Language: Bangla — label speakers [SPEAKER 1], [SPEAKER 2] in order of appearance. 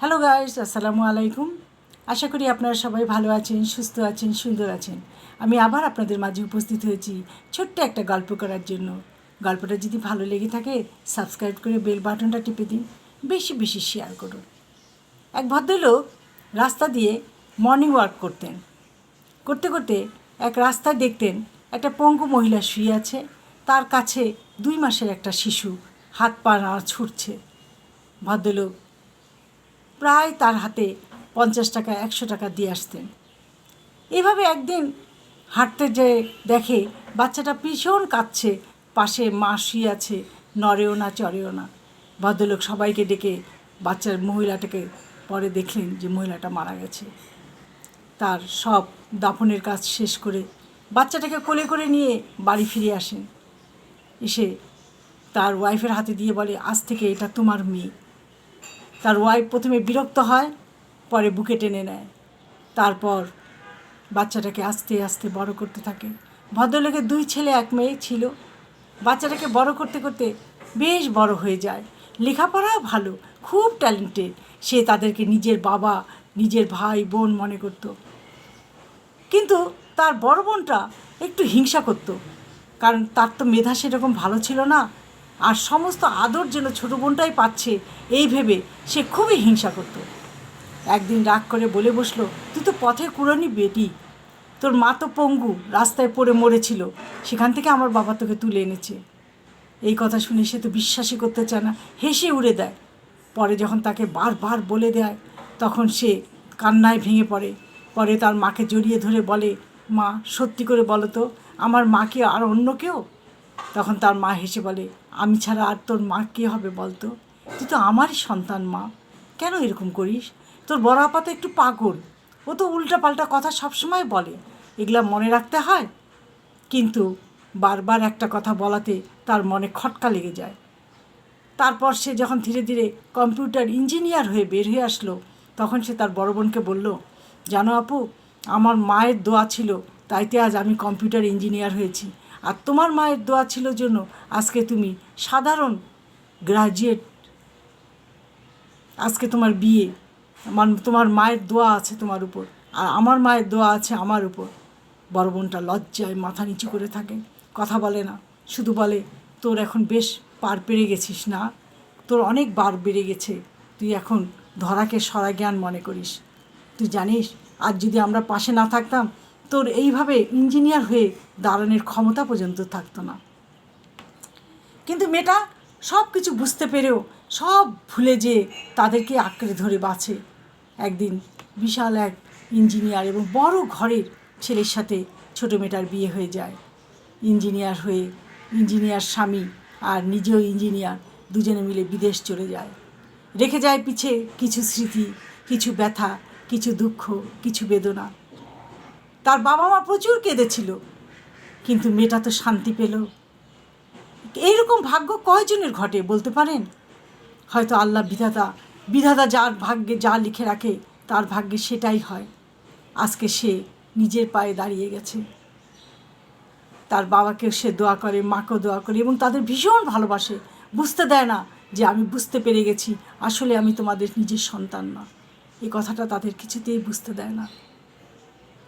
[SPEAKER 1] হ্যালো গাইস আসসালামু আলাইকুম আশা করি আপনারা সবাই ভালো আছেন, সুস্থ আছেন, সুন্দর আছেন। আমি আবার আপনাদের মাঝে উপস্থিত হয়েছি ছোট্ট একটা গল্প করার জন্য। গল্পটা যদি ভালো লেগে থাকে সাবস্ক্রাইব করে বেল বাটনটা টিপে দিন। বেশি বেশি শেয়ার করুন। এক ভদ্রলোক রাস্তা দিয়ে মর্নিং ওয়াক করতেন। করতে করতে এক রাস্তায় দেখতেন একটা পঙ্গু মহিলা শুয়ে আছে। তার কাছে দুই মাসের একটা শিশু, হাত পা ছুটছে। ভদ্রলোক প্রায় তার হাতে পঞ্চাশ টাকা, একশো টাকা দিয়ে আসতেন। এভাবে একদিন হাঁটতে যে দেখে বাচ্চাটা ভীষণ কাঁদছে, পাশে মা শুয়ে আছে নড়েও না চড়েও না। ভদ্রলোক সবাইকে ডেকে বাচ্চার মহিলাটাকে পরে দেখলেন যে মহিলাটা মারা গেছে। তার সব দাফনের কাজ শেষ করে বাচ্চাটাকে কোলে করে নিয়ে বাড়ি ফিরে আসেন। এসে তার ওয়াইফের হাতে দিয়ে বলে, আজ থেকে এটা তোমার মেয়ে। তার ওয়াইফ প্রথমে বিরক্ত হয়, পরে বুকে টেনে নেয়। তারপর বাচ্চাটাকে আস্তে আস্তে বড় করতে থাকে। ভদ্রলোকের দুই ছেলে, এক মেয়ে ছিল। বাচ্চাটাকে বড় করতে করতে বেশ বড় হয়ে যায়। লেখাপড়াও ভালো, খুব ট্যালেন্টেড সে তাদেরকে নিজের বাবা, নিজের ভাই, বোন মনে করতো। কিন্তু তার বড় বোনটা একটু হিংসা করতো। কারণ তার তো মেধা সেরকম ভালো ছিল না। আর সমস্ত আদর যেন ছোটো বোনটাই পাচ্ছে, এই ভেবে সে খুবই হিংসা করতো। একদিন রাগ করে বলে বসল, তুই তো পথে কুড়ানি বেটি। তোর মা তো পঙ্গু, রাস্তায় পড়ে মরেছিল। সেখান থেকে আমার বাবা তোকে তুলে এনেছে। এই কথা শুনে সে তো বিশ্বাসই করতে চায় না, হেসে উড়ে দেয়। পরে যখন তাকে বারবার বলে দেয়, তখন সে কান্নায় ভেঙে পড়ে। পরে তার মাকে জড়িয়ে ধরে বলে, মা, সত্যি করে বলো তো, আমার মাকে আর অন্য কেউ? তখন তার মা হেসে বলে, আমি ছাড়া আর তোর মা কে হবে বলতো? তুই তো আমারই সন্তান মা। কেন এরকম করিস? তোর বড় আপা তো একটু পাগল। ও তো উল্টাপাল্টা কথা সবসময় বলে। এগুলা মনে রাখতে হয়? কিন্তু বারবার একটা কথা বলাতে তার মনে খটকা লেগে যায়। তারপর সে যখন ধীরে ধীরে কম্পিউটার ইঞ্জিনিয়ার হয়ে বের হয়ে আসলো, তখন সে তার বড় বোনকে বলল, জানো আপু, আমার মায়ের দোয়া ছিল, তাইতে আজ আমি কম্পিউটার ইঞ্জিনিয়ার হয়েছি। আর তোমার মায়ের দোয়া ছিল জন্য আজকে তুমি সাধারণ গ্রাজুয়েট আজকে তোমার বিয়ে, আমার, তোমার মায়ের দোয়া আছে তোমার উপর। আর আমার মায়ের দোয়া আছে আমার উপর। বড় বোনটা লজ্জায় মাথা নিচু করে থাকে, কথা বলে না। শুধু বলে, তোর এখন বেশ পার পেরে গেছিস না? তোর অনেক বার বেড়ে গেছে। তুই এখন ধরাকে সরা জ্ঞান মনে করিস। তুই জানিস আর যদি আমরা পাশে না থাকতাম তোর এইভাবে ইঞ্জিনিয়ার হয়ে দাঁড়ানোর ক্ষমতা পর্যন্ত থাকতো না। কিন্তু মেয়েটা সব কিছু বুঝতে পেরেও, সব ভুলে যে তাদেরকে আঁকড়ে ধরে বাঁচে। একদিন বিশাল এক ইঞ্জিনিয়ার এবং বড় ঘরের ছেলের সাথে ছোটো মেয়েটার বিয়ে হয়ে যায়। ইঞ্জিনিয়ার হয়ে ইঞ্জিনিয়ার স্বামী আর নিজেও ইঞ্জিনিয়ার, দুজনে মিলে বিদেশ চলে যায়। রেখে যায় পিছে কিছু স্মৃতি, কিছু ব্যথা, কিছু দুঃখ, কিছু বেদনা। তার বাবা মা প্রচুর কেঁদেছিল। কিন্তু মেয়েটা তো শান্তি পেল। এইরকম ভাগ্য কয়জনের ঘটে বলতে পারেন? হয়তো আল্লাহ বিধাতা বিধাতা যার ভাগ্যে যা লিখে রাখে, তার ভাগ্যে সেটাই হয়। আজকে সে নিজের পায়ে দাঁড়িয়ে গেছে। তার বাবাকেও সে দোয়া করে, মাকেও দোয়া করে এবং তাদের ভীষণ ভালোবাসে। বুঝতে দেয় না যে আমি বুঝতে পেরে গেছি, আসলে আমি তোমাদের নিজের সন্তান না। এই কথাটা তাদের কিছুতেই বুঝতে দেয় না।